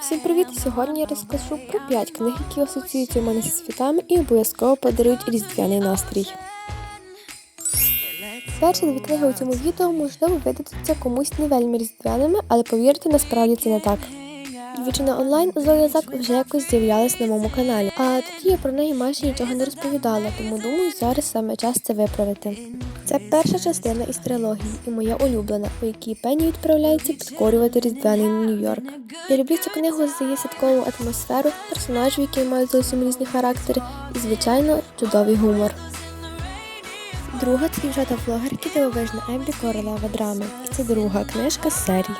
Всім привіт! Сьогодні я розкажу про 5 книг, які асоціюються у мене зі світами і обов'язково подарують різдвяний настрій. Перші дві книги у цьому відео можливо видадуться комусь не вельми різдвяними, але повірте, насправді це не так. Дівчина онлайн Зоя Зак вже якось з'являлась на моєму каналі, а тоді я про неї майже нічого не розповідала, тому думаю, зараз саме час це виправити. Це перша частина із трилогії і моя улюблена, у якій Пенні відправляється підкорювати різдвяний Нью-Йорк. Я люблю цю книгу за її святкову атмосферу, персонажів, які мають зовсім різні характери, і, звичайно, чудовий гумор. Друга це дівчата влогерки дивовижна Еббі королева драми. І це друга книжка з серії.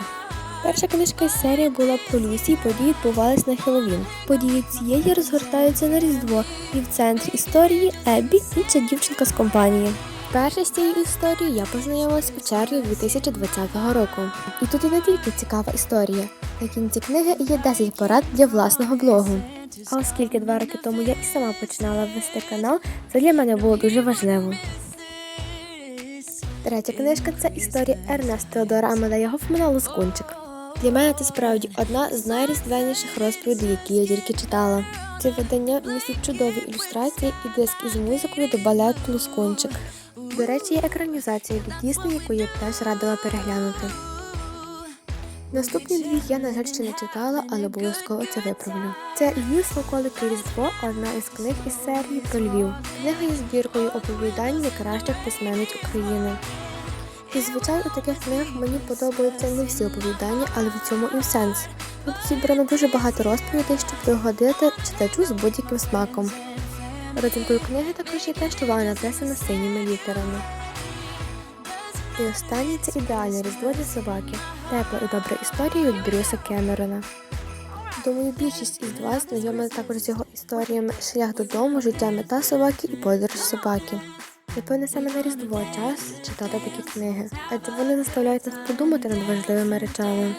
Перша книжка із серії була про Люсі, і події відбувались на Хеллоуін. Події цієї розгортаються на Різдво, і в центрі історії Еббі інша дівчинка з компанії. Перша з цієї історії я познайомилась у червні 2020 року. І тут і не тільки цікава історія. На кінці книги є 10 порад для власного блогу. А оскільки два роки тому я і сама починала вести канал, це для мене було дуже важливо. Третя книжка це історія Ернеста Теодора Амадея Гофмана Лускунчик. Для мене це справді одна з найріздвяніших розповідей, які я тільки читала. Це видання містить чудові ілюстрації і диск із музикою до балету Лускунчик. До речі, є екранізація від Дісней, яку я б теж радила переглянути. Наступні дві я, на жаль, ще не читала, але обов'язково це виправлю. Це Львів смаколики Різдво, одна із книг із серії про Львів. Книга є збіркою оповідань найкращих письменниць України. І звичайно, у таких книгах мені подобаються не всі оповідання, але в цьому і сенс. Тут зібрано дуже багато розповідей, щоб догодити читачу з будь-яким смаком. Родинкою книги також є те, що вона написана синіми літерами. І останнє це ідеальне різдво для собаки. Тепла і добра історія від Брюса Кемерона. Думаю, більшість із вас знайома також з його історіями Шлях додому, життя мета собаки і подорож собаки. Напевне, саме на Різдво час читати такі книги, адже вони заставляють нас подумати над важливими речами.